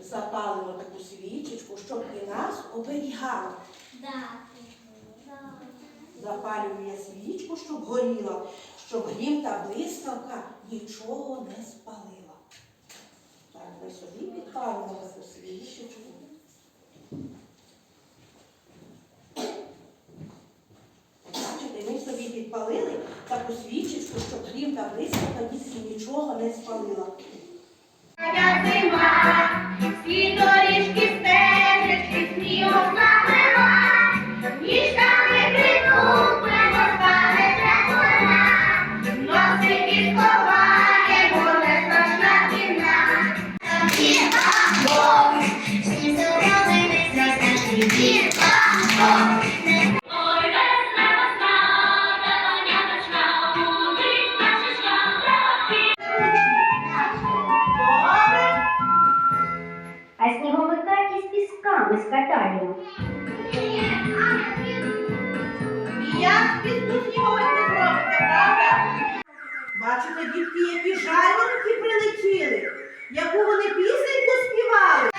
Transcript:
запалимо таку свічечку, щоб і нас оберігала. Да. Запалюю я свічку, щоб горіла, щоб грім та блискавка нічого не спалила. Так, ми собі підпалимо таку свічечку. Бачите, ми собі підпалили таку свічечку, щоб грім та блискавка нічого не спалила. без нього не зробите, які прилетіли, яку вони пісеньку співали.